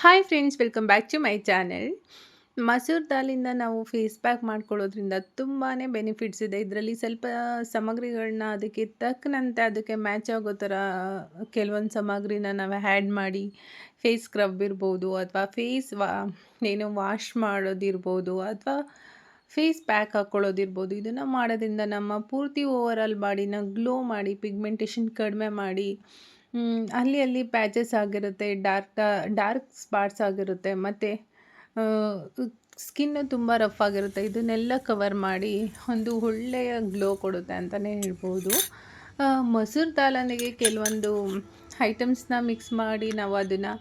Hi friends welcome back to my channel masoor ದಾಲಿಂದ ನಾವು face pack ಮಾಡ್ಕೊಳ್ಳೋದ್ರಿಂದ ತುಂಬಾ benefits ಇದೆ. ಇದರಲ್ಲಿ ಸ್ವಲ್ಪ ಸಾಮಗ್ರಿಗಳನ್ನ ಅದಕ್ಕೆ ತಕ್ಕನಂತೆ ಅದಕ್ಕೆ ಮ್ಯಾಚ್ ಆಗೋ ಥರ ಕೆಲವೊಂದು ಸಾಮಗ್ರಿನ ನಾವು ಆ್ಯಡ್ ಮಾಡಿ ಫೇಸ್ ಸ್ಕ್ರಬ್ ಇರ್ಬೋದು ಅಥವಾ ಫೇಸ್ ವಾ, ಏನು ವಾಶ್ ಮಾಡೋದಿರ್ಬೋದು ಅಥವಾ ಫೇಸ್ ಪ್ಯಾಕ್ ಹಾಕ್ಕೊಳ್ಳೋದಿರ್ಬೋದು ಇದನ್ನು ಮಾಡೋದ್ರಿಂದ ನಮ್ಮ ಪೂರ್ತಿ ಓವರ್ ಆಲ್ ಬಾಡಿನ ಗ್ಲೋ ಮಾಡಿ ಪಿಗ್ಮೆಂಟೇಷನ್ ಕಡಿಮೆ ಮಾಡಿ ಅಲ್ಲಿ ಅಲ್ಲಿ ಪ್ಯಾಚಸ್ ಆಗಿರುತ್ತೆ ಡಾರ್ಕ್ ಡಾರ್ಕ್ ಸ್ಪಾಟ್ಸ್ ಆಗಿರುತ್ತೆ, ಮತ್ತು ಸ್ಕಿನ್ನು ತುಂಬ ರಫ್ ಆಗಿರುತ್ತೆ. ಇದನ್ನೆಲ್ಲ ಕವರ್ ಮಾಡಿ ಒಂದು ಒಳ್ಳೆಯ ಗ್ಲೋ ಕೊಡುತ್ತೆ ಅಂತಲೇ ಹೇಳ್ಬೋದು. ಮಸೂರ್ ದಾಲನಿಗೆ ಕೆಲವೊಂದು ಐಟಮ್ಸ್ನ ಮಿಕ್ಸ್ ಮಾಡಿ ನಾವು ಅದನ್ನು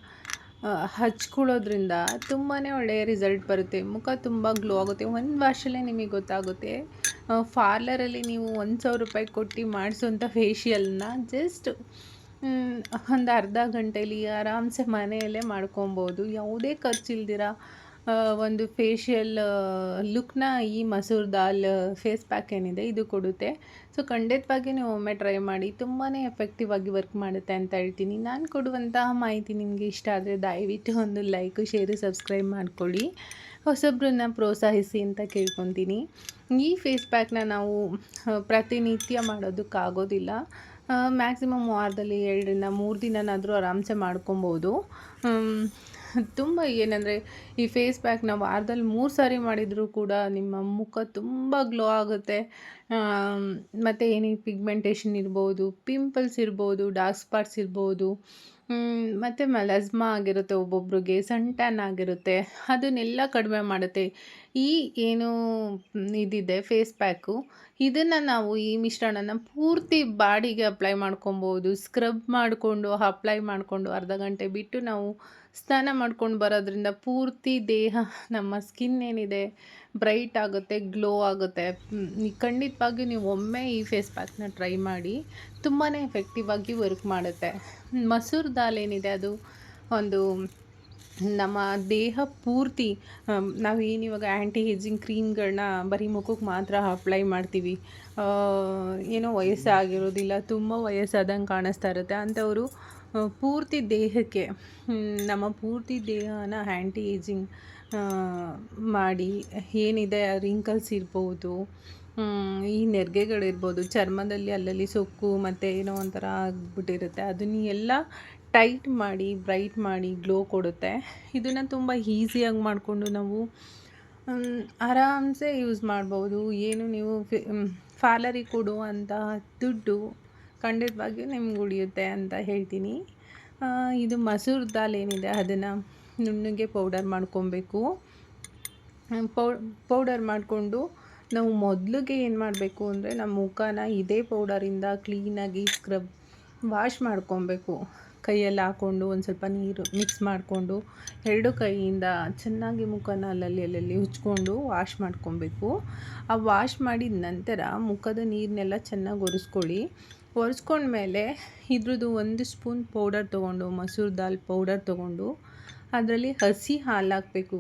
ಹಚ್ಕೊಳ್ಳೋದ್ರಿಂದ ತುಂಬಾ ಒಳ್ಳೆಯ ರಿಸಲ್ಟ್ ಬರುತ್ತೆ. ಮುಖ ತುಂಬ ಗ್ಲೋ ಆಗುತ್ತೆ. ಒಂದು ವಾಶಲ್ಲೇ ನಿಮಗೆ ಗೊತ್ತಾಗುತ್ತೆ. ಪಾರ್ಲರಲ್ಲಿ ನೀವು ಒಂದು ಸಾವಿರ ರೂಪಾಯಿ ಕೊಟ್ಟು ಮಾಡಿಸೋಂಥ ಫೇಶಿಯಲ್ನ ಜಸ್ಟ್ ಒಂದು ಅರ್ಧ ಗಂಟೇಲಿ ಆರಾಮ್ಸೆ ಮನೆಯಲ್ಲೇ ಮಾಡ್ಕೊಬೋದು. ಯಾವುದೇ ಖರ್ಚಿಲ್ದಿರ ಆ, ಒಂದು ಫೇಶಿಯಲ್ ಲುಕ್ನ ಈ ಮಸೂರ್ ದಾಲ್ ಫೇಸ್ ಪ್ಯಾಕ್ ಏನಿದೆ ಇದು ಕೊಡುತ್ತೆ. ಸೊ ಖಂಡಿತವಾಗಿ ನೀವು ಒಮ್ಮೆ ಟ್ರೈ ಮಾಡಿ ತುಂಬಾ ಎಫೆಕ್ಟಿವ್ ಆಗಿ ವರ್ಕ್ ಮಾಡುತ್ತೆ ಅಂತ ಹೇಳ್ತೀನಿ. ನಾನು ಕೊಡುವಂತಹ ಮಾಹಿತಿ ನಿಮಗೆ ಇಷ್ಟ ಆದರೆ ದಯವಿಟ್ಟು ಒಂದು ಲೈಕು ಶೇರು ಸಬ್ಸ್ಕ್ರೈಬ್ ಮಾಡ್ಕೊಳ್ಳಿ. ಹೊಸಬ್ರನ್ನ ಪ್ರೋತ್ಸಾಹಿಸಿ ಅಂತ ಕೇಳ್ಕೊತೀನಿ. ಈ ಫೇಸ್ ಪ್ಯಾಕ್ನ ನಾವು ಪ್ರತಿನಿತ್ಯ ಮಾಡೋದಕ್ಕಾಗೋದಿಲ್ಲ. ಮ್ಯಾಕ್ಸಿಮಮ್ ವಾರದಲ್ಲಿ ಎರಡರಿಂದ ಮೂರು ದಿನನಾದರೂ ಆರಾಮ್ಸೆ ಮಾಡ್ಕೊಬೋದು. ತುಂಬ ಏನಂದರೆ ಈ ಫೇಸ್ ಪ್ಯಾಕ್ನ ವಾರದಲ್ಲಿ ಮೂರು ಸಾರಿ ಮಾಡಿದರೂ ಕೂಡ ನಿಮ್ಮ ಮುಖ ತುಂಬ ಗ್ಲೋ ಆಗುತ್ತೆ. ಮತ್ತು ಏನೇ ಪಿಗ್ಮೆಂಟೇಷನ್ ಇರ್ಬೋದು ಪಿಂಪಲ್ಸ್ ಇರ್ಬೋದು ಡಾರ್ಕ್ ಸ್ಪಾಟ್ಸ್ ಇರ್ಬೋದು ಮತ್ತು ಮಲಜ್ಮಾ ಆಗಿರುತ್ತೆ, ಒಬ್ಬೊಬ್ರಿಗೆ ಸನ್ ಆಗಿರುತ್ತೆ, ಅದನ್ನೆಲ್ಲ ಕಡಿಮೆ ಮಾಡುತ್ತೆ. ಈ ಏನು ಇದಿದೆ ಫೇಸ್ ಪ್ಯಾಕು ಇದನ್ನು ನಾವು ಈ ಮಿಶ್ರಣನ ಪೂರ್ತಿ ಬಾಡಿಗೆ ಅಪ್ಲೈ ಮಾಡ್ಕೊಬೋದು. ಸ್ಕ್ರಬ್ ಮಾಡಿಕೊಂಡು ಅಪ್ಲೈ ಮಾಡಿಕೊಂಡು, ಅರ್ಧ ಗಂಟೆ ಬಿಟ್ಟು ನಾವು ಸ್ನಾನ ಮಾಡ್ಕೊಂಡು ಬರೋದ್ರಿಂದ ಪೂರ್ತಿ ದೇಹ, ನಮ್ಮ ಸ್ಕಿನ್ ಏನಿದೆ ಬ್ರೈಟ್ ಆಗುತ್ತೆ ಗ್ಲೋ ಆಗುತ್ತೆ. ಖಂಡಿತವಾಗಿಯೂ ನೀವು ಒಮ್ಮೆ ಈ ಫೇಸ್ ಪ್ಯಾಕ್ನ ಟ್ರೈ ಮಾಡಿ ತುಂಬಾ ಎಫೆಕ್ಟಿವ್ ಆಗಿ ವರ್ಕ್ ಮಾಡುತ್ತೆ. ಮಸೂರ್ ದಾಲ್ ಏನಿದೆ ಅದು? ಒಂದು ನಮ್ಮ ದೇಹ ಪೂರ್ತಿ ನಾವು ಏನು ಇವಾಗ ಆ್ಯಂಟಿ ಏಜಿಂಗ್ ಕ್ರೀಮ್ಗಳನ್ನ ಬರೀ ಮುಖಕ್ಕೆ ಮಾತ್ರ ಅಪ್ಲೈ ಮಾಡ್ತೀವಿ. ಏನೋ ವಯಸ್ಸಾಗಿರೋದಿಲ್ಲ, ತುಂಬ ವಯಸ್ಸಾದಂಗೆ ಕಾಣಿಸ್ತಾ ಇರುತ್ತೆ. ಅಂಥವರು ಪೂರ್ತಿ ದೇಹಕ್ಕೆ ನಮ್ಮ ಪೂರ್ತಿ ದೇಹನ ಆ್ಯಂಟಿ ಏಜಿಂಗ್ ಮಾಡಿ ಏನಿದೆ ರಿಂಕಲ್ಸ್ ಇರ್ಬೋದು ಈ ನೆರಿಗೆಗಳಿರ್ಬೋದು, ಚರ್ಮದಲ್ಲಿ ಅಲ್ಲಲ್ಲಿ ಸೊಕ್ಕು ಮತ್ತು ಏನೋ ಒಂಥರ ಆಗ್ಬಿಟ್ಟಿರುತ್ತೆ. ಅದನ್ನ ಎಲ್ಲ ಟೈಟ್ ಮಾಡಿ, ಬ್ರೈಟ್ ಮಾಡಿ ಗ್ಲೋ ಕೊಡುತ್ತೆ. ಇದನ್ನು ತುಂಬ ಈಸಿಯಾಗಿ ಮಾಡಿಕೊಂಡು ನಾವು ಆರಾಮ್ಸೆ ಯೂಸ್ ಮಾಡ್ಬೋದು. ಏನು ನೀವು ಫ್ಯಾಲರಿ ಕೊಡು ಅಂತ ದುಡ್ಡು ಖಂಡಿತವಾಗಿಯೂ ನಿಮ್ಗೆ ಉಳಿಯುತ್ತೆ ಅಂತ ಹೇಳ್ತೀನಿ. ಇದು ಮಸೂರ್ ದಾಲ್ ಏನಿದೆ ಅದನ್ನು ನುಣ್ಣಗೆ ಪೌಡರ್ ಮಾಡ್ಕೊಬೇಕು. ಪೌಡರ್ ಮಾಡಿಕೊಂಡು ನಾವು ಮೊದಲಿಗೆ ಏನು ಮಾಡಬೇಕು ಅಂದರೆ ನಮ್ಮ ಮುಖನ ಇದೇ ಪೌಡರಿಂದ ಕ್ಲೀನಾಗಿ ಸ್ಕ್ರಬ್ ವಾಶ್ ಮಾಡ್ಕೊಬೇಕು. ಕೈಯಲ್ಲಿ ಹಾಕ್ಕೊಂಡು ಒಂದು ಸ್ವಲ್ಪ ನೀರು ಮಿಕ್ಸ್ ಮಾಡಿಕೊಂಡು ಎರಡು ಕೈಯಿಂದ ಚೆನ್ನಾಗಿ ಮುಖನ ಅಲ್ಲಲ್ಲಿ ಅಲ್ಲಲ್ಲಿ ಉಜ್ಕೊಂಡು ವಾಶ್ ಮಾಡ್ಕೊಬೇಕು. ಆ ವಾಶ್ ಮಾಡಿದ ನಂತರ ಮುಖದ ನೀರನ್ನೆಲ್ಲ ಚೆನ್ನಾಗಿ ಒರೆಸ್ಕೊಳ್ಳಿ. ಒರೆಸ್ಕೊಂಡ್ಮೇಲೆ ಇದ್ರದ್ದು ಒಂದು ಸ್ಪೂನ್ ಪೌಡರ್ ತೊಗೊಂಡು, ಮಸೂರ್ ದಾಲ್ ಪೌಡರ್ ತೊಗೊಂಡು ಅದರಲ್ಲಿ ಹಸಿ ಹಾಲು ಹಾಕಬೇಕು.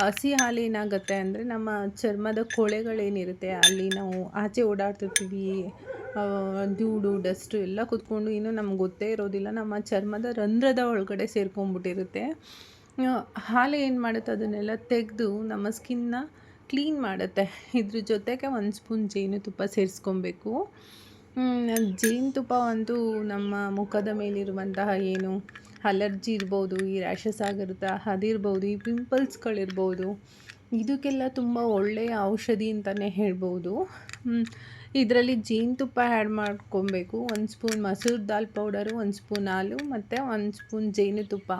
ಹಸಿ ಹಾಲು ಏನಾಗುತ್ತೆ ಅಂದರೆ ನಮ್ಮ ಚರ್ಮದ ಕೊಳೆಗಳೇನಿರುತ್ತೆ, ಅಲ್ಲಿ ನಾವು ಆಚೆ ಓಡಾಡ್ತಿರ್ತೀವಿ ದೂಡು, ಡಸ್ಟು ಎಲ್ಲ ಕುತ್ಕೊಂಡು ಇನ್ನೂ ನಮ್ಗೆ ಗೊತ್ತೇ ಇರೋದಿಲ್ಲ, ನಮ್ಮ ಚರ್ಮದ ರಂಧ್ರದ ಒಳಗಡೆ ಸೇರ್ಕೊಂಡ್ಬಿಟ್ಟಿರುತ್ತೆ ಹಾಲು ಏನು ಮಾಡುತ್ತೆ, ಅದನ್ನೆಲ್ಲ ತೆಗೆದು ನಮ್ಮ ಸ್ಕಿನ್ನ ಕ್ಲೀನ್ ಮಾಡುತ್ತೆ. ಇದ್ರ ಜೊತೆಗೆ ಒಂದು ಸ್ಪೂನ್ ಜೇನುತುಪ್ಪ ಸೇರಿಸ್ಕೊಬೇಕು. ಜೇನುತುಪ್ಪ ಒಂದು ನಮ್ಮ ಮುಖದ ಮೇಲಿರುವಂತಹ ಏನು ಅಲರ್ಜಿ ಇರ್ಬೋದು, ಈ ರ್ಯಾಷಸ್ ಆಗಿರುತ್ತೆ, ಅದಿರ್ಬೋದು, ಈ ಪಿಂಪಲ್ಸ್ಗಳಿರ್ಬೋದು ಇದಕ್ಕೆಲ್ಲ ತುಂಬ ಒಳ್ಳೆಯ ಔಷಧಿ ಅಂತಲೇ ಹೇಳ್ಬೋದು. ಇದರಲ್ಲಿ ಜೇನುತುಪ್ಪ ಆ್ಯಡ್ ಮಾಡ್ಕೊಬೇಕು. ಒಂದು ಸ್ಪೂನ್ ಮಸೂರ್ ದಾಲ್ ಪೌಡರು ಒಂದು ಸ್ಪೂನ್ ಹಾಲು, ಮತ್ತು ಒಂದು ಸ್ಪೂನ್ ಜೇನುತುಪ್ಪ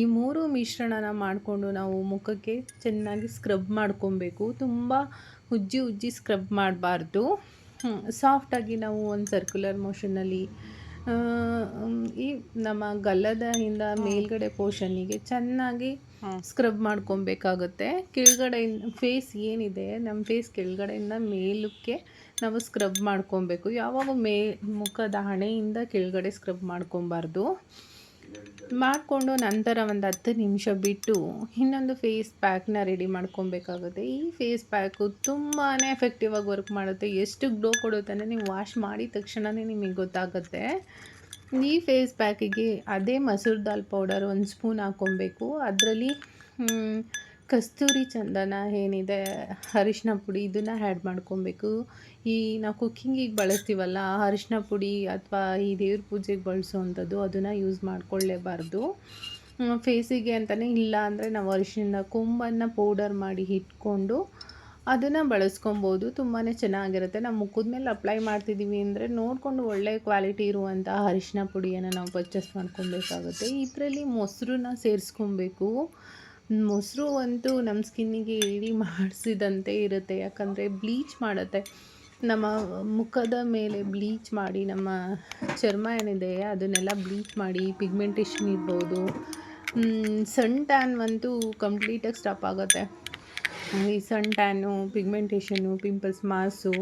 ಈ ಮೂರು ಮಿಶ್ರಣನ ಮಾಡಿಕೊಂಡು ನಾವು ಮುಖಕ್ಕೆ ಚೆನ್ನಾಗಿ ಸ್ಕ್ರಬ್ ಮಾಡ್ಕೊಬೇಕು. ತುಂಬ ಉಜ್ಜಿ ಉಜ್ಜಿ ಸ್ಕ್ರಬ್ ಮಾಡಬಾರ್ದು. ಸಾಫ್ಟಾಗಿ ನಾವು ಒಂದು ಸರ್ಕ್ಯುಲರ್ ಮೋಷನಲ್ಲಿ ಈ ನಮ್ಮ ಗಲ್ಲದ ಹಿಂದ ಮೇಲ್ಗಡೆ ಪೋರ್ಷನ್ನಿಗೆ ಚೆನ್ನಾಗಿ ಸ್ಕ್ರಬ್ ಮಾಡ್ಕೊಬೇಕಾಗುತ್ತೆ. ಕೆಳಗಡೆ ಫೇಸ್ ಏನಿದೆ ನಮ್ಮ ಫೇಸ್ ಕೆಳಗಡೆಯಿಂದ ಮೇಲಕ್ಕೆ ನಾವು ಸ್ಕ್ರಬ್ ಮಾಡ್ಕೊಬೇಕು. ಯಾವಾಗ ಮೇ ಮುಖದ ಹಣೆಯಿಂದ ಕೆಳಗಡೆ ಸ್ಕ್ರಬ್ ಮಾಡ್ಕೊಬಾರ್ದು. ಮಾಡಿಕೊಂಡು ನಂತರ ಒಂದು ಹತ್ತು ನಿಮಿಷ ಬಿಟ್ಟು ಇನ್ನೊಂದು ಫೇಸ್ ಪ್ಯಾಕ್ನ ರೆಡಿ ಮಾಡ್ಕೊಬೇಕಾಗುತ್ತೆ. ಈ ಫೇಸ್ ಪ್ಯಾಕು ತುಂಬಾ ಎಫೆಕ್ಟಿವ್ ಆಗಿ ವರ್ಕ್ ಮಾಡುತ್ತೆ. ಎಷ್ಟು ಗ್ಲೋ ಕೊಡುತ್ತೆ ಅಂದರೆ ನೀವು ವಾಶ್ ಮಾಡಿದ ತಕ್ಷಣವೇ ನಿಮಗೆ ಗೊತ್ತಾಗುತ್ತೆ. ಈ ಫೇಸ್ ಪ್ಯಾಕಿಗೆ ಅದೇ ಮಸೂರ್ ದಾಲ್ ಪೌಡರ್ ಒಂದು ಸ್ಪೂನ್ ಹಾಕ್ಕೊಬೇಕು. ಅದರಲ್ಲಿ ಕಸ್ತೂರಿ ಚಂದನ ಏನಿದೆ, ಅರಿಶಿನ ಪುಡಿ ಇದನ್ನು ಆ್ಯಡ್ ಮಾಡ್ಕೊಬೇಕು. ಈ ನಾವು ಕುಕ್ಕಿಂಗಿಗೆ ಬಳಸ್ತೀವಲ್ಲ, ಅರಿಶಿನ ಪುಡಿ ಅಥವಾ ಈ ದೇವ್ರ ಪೂಜೆಗೆ ಬಳಸುವಂಥದ್ದು ಅದನ್ನು ಯೂಸ್ ಮಾಡ್ಕೊಳ್ಳೇಬಾರ್ದು ಫೇಸಿಗೆ ಅಂತಲೇ ಇಲ್ಲ ಅಂದರೆ ನಾವು ಅರಿಶಿನ ಕೊಂಬನ್ನು ಪೌಡರ್ ಮಾಡಿ ಇಟ್ಕೊಂಡು ಅದನ್ನು ಬಳಸ್ಕೊಬೋದು. ತುಂಬಾ ಚೆನ್ನಾಗಿರುತ್ತೆ. ನಾವು ಮುಖದ ಮೇಲೆ ಅಪ್ಲೈ ಮಾಡ್ತಿದ್ದೀವಿ ಅಂದರೆ ನೋಡಿಕೊಂಡು ಒಳ್ಳೆಯ ಕ್ವಾಲಿಟಿ ಇರುವಂಥ ಅರಿಶಿನ ಪುಡಿಯನ್ನು ನಾವು ಪರ್ಚೇಸ್ ಮಾಡ್ಕೊಬೇಕಾಗುತ್ತೆ ಇದರಲ್ಲಿ ಮೊಸರನ್ನ ಸೇರಿಸ್ಕೊಬೇಕು. ಮೊಸರು ಅಂತೂ ನಮ್ಮ ಸ್ಕಿನ್ನಿಗೆ ಇಳಿ ಮಾಡಿಸಿದಂತೆ ಇರುತ್ತೆ. ಯಾಕಂದರೆ ಬ್ಲೀಚ್ ಮಾಡುತ್ತೆ. ನಮ್ಮ ಮುಖದ ಮೇಲೆ ಬ್ಲೀಚ್ ಮಾಡಿ, ನಮ್ಮ ಚರ್ಮ ಏನಿದೆ ಅದನ್ನೆಲ್ಲ ಬ್ಲೀಚ್ ಮಾಡಿ, ಪಿಗ್ಮೆಂಟೇಷನ್ ಇರ್ಬೋದು. ಸನ್ ಟ್ಯಾನ್ ಅಂತೂ ಕಂಪ್ಲೀಟಾಗಿ ಸ್ಟಾಪ್ ಆಗುತ್ತೆ. ಈ ಸನ್ ಟ್ಯಾನು ಪಿಗ್ಮೆಂಟೇಷನ್ನು ಪಿಂಪಲ್ಸ್ ಮಾಸು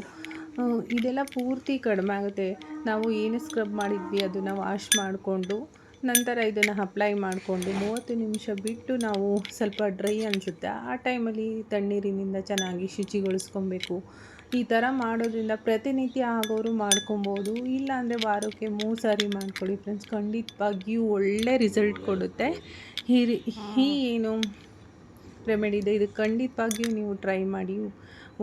ಇದೆಲ್ಲ ಪೂರ್ತಿ ಕಡಿಮೆ ಆಗುತ್ತೆ. ನಾವು ಏನು ಸ್ಕ್ರಬ್ ಮಾಡಿದ್ವಿ, ಅದನ್ನು ವಾಶ್ ಮಾಡಿಕೊಂಡು ನಂತರ ಇದನ್ನು ಅಪ್ಲೈ ಮಾಡಿಕೊಂಡು ಮೂವತ್ತು ನಿಮಿಷ ಬಿಟ್ಟು ನಾವು ಸ್ವಲ್ಪ ಡ್ರೈ ಅನಿಸುತ್ತೆ. ಆ ಟೈಮಲ್ಲಿ ತಣ್ಣೀರಿನಿಂದ ಚೆನ್ನಾಗಿ ಶುಚಿಗೊಳಿಸ್ಕೊಬೇಕು. ಈ ಥರ ಮಾಡೋದ್ರಿಂದ ಪ್ರತಿನಿತ್ಯ ಆಗೋರು ಮಾಡ್ಕೊಬೋದು. ಇಲ್ಲಾಂದರೆ ವಾರಕ್ಕೆ ಮೂರು ಸಾರಿ ಮಾಡ್ಕೊಳ್ಳಿ ಫ್ರೆಂಡ್ಸ್ ಖಂಡಿತವಾಗಿಯೂ ಒಳ್ಳೆ ರಿಸಲ್ಟ್ ಕೊಡುತ್ತೆ. ಈ ಏನು ರೆಮಿಡಿ ಇದೆ? ಇದು ಖಂಡಿತವಾಗಿಯೂ ನೀವು ಟ್ರೈ ಮಾಡಿ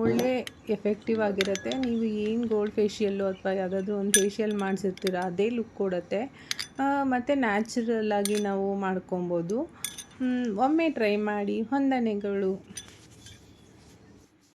ಒಳ್ಳೆ ಎಫೆಕ್ಟಿವ್ ಆಗಿರುತ್ತೆ. ನೀವು ಏನು ಗೋಲ್ಡ್ ಫೇಶಿಯಲ್ಲು ಅಥವಾ ಯಾವುದಾದ್ರೂ ಒಂದು ಫೇಶಿಯಲ್ ಮಾಡಿಸಿರ್ತೀರ, ಅದೇ ಲುಕ್ ಕೊಡುತ್ತೆ. ಮತ್ತು ನ್ಯಾಚುರಲ್ಲಾಗಿ ನಾವು ಮಾಡ್ಕೊಬೋದು. ಒಮ್ಮೆ ಟ್ರೈ ಮಾಡಿ ವಂದನೆಗಳು